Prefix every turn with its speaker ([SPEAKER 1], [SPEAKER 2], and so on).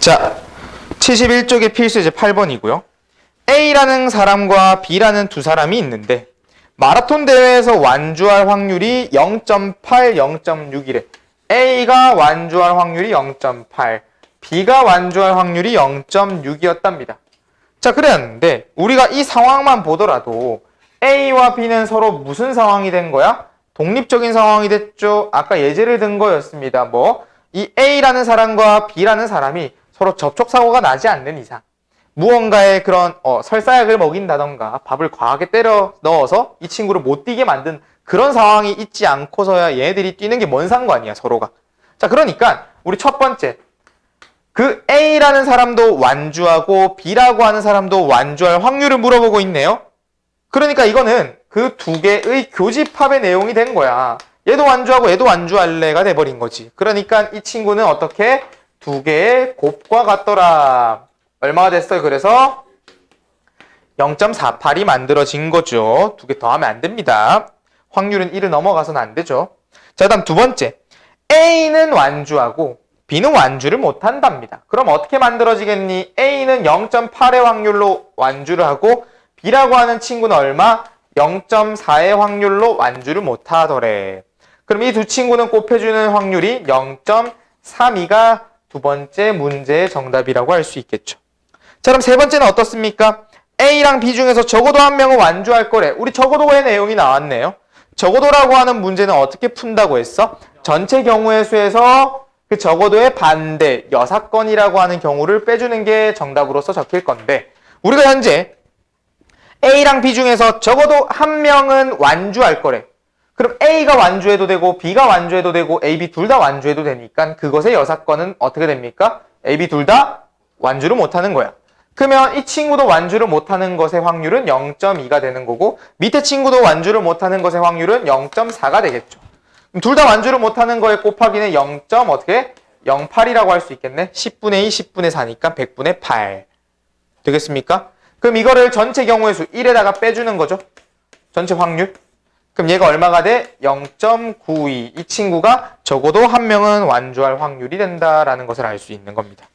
[SPEAKER 1] 자, 71쪽의 필수제 8번이고요. A라는 사람과 B라는 두 사람이 있는데 마라톤 대회에서 완주할 확률이 0.8, 0.6이래. A가 완주할 확률이 0.8, B가 완주할 확률이 0.6이었답니다. 자, 그랬는데 우리가 이 상황만 보더라도 A와 B는 서로 무슨 상황이 된 거야? 독립적인 상황이 됐죠. 아까 예제를 든 거였습니다. 뭐 이 A라는 사람과 B라는 사람이 서로 접촉 사고가 나지 않는 이상 무언가의 그런 어, 설사약을 먹인다던가 밥을 과하게 때려 넣어서 이 친구를 못 뛰게 만든 그런 상황이 있지 않고서야 얘네들이 뛰는 게 뭔 상관이야 서로가. 자 그러니까 우리 첫 번째 그 A라는 사람도 완주하고 B라고 하는 사람도 완주할 확률을 물어보고 있네요. 그러니까 이거는 그 두 개의 교집합의 내용이 된 거야. 얘도 완주하고 얘도 완주할래가 돼버린 거지. 그러니까 이 친구는 어떻게 두 개의 곱과 같더라. 얼마가 됐어요? 그래서 0.48이 만들어진 거죠. 두 개 더하면 안 됩니다. 확률은 1을 넘어가서는 안 되죠. 자, 다음 두 번째. A는 완주하고 B는 완주를 못 한답니다. 그럼 어떻게 만들어지겠니? A는 0.8의 확률로 완주를 하고 B라고 하는 친구는 얼마? 0.4의 확률로 완주를 못 하더래. 그럼 이 두 친구는 곱해주는 확률이 0.32가 두 번째 문제의 정답이라고 할 수 있겠죠. 자, 그럼 세 번째는 어떻습니까? A랑 B 중에서 적어도 한 명은 완주할 거래. 우리 적어도의 내용이 나왔네요. 적어도라고 하는 문제는 어떻게 푼다고 했어? 전체 경우의 수에서 그 적어도의 반대, 여사건이라고 하는 경우를 빼주는 게 정답으로서 적힐 건데, 우리가 현재 A랑 B 중에서 적어도 한 명은 완주할 거래. 그럼 A가 완주해도 되고 B가 완주해도 되고 A, B 둘 다 완주해도 되니까 그것의 여사건은 어떻게 됩니까? A, B 둘 다 완주를 못하는 거야. 그러면 이 친구도 완주를 못하는 것의 확률은 0.2가 되는 거고 밑에 친구도 완주를 못하는 것의 확률은 0.4가 되겠죠. 둘 다 완주를 못하는 거에 곱하기는 0. 어떻게? 08이라고 할 수 있겠네. 10분의 2, 10분의 4니까 100분의 8. 되겠습니까? 그럼 이거를 전체 경우의 수 1에다가 빼주는 거죠. 전체 확률. 그럼 얘가 얼마가 돼? 0.92. 이 친구가 적어도 한 명은 완주할 확률이 된다라는 것을 알 수 있는 겁니다.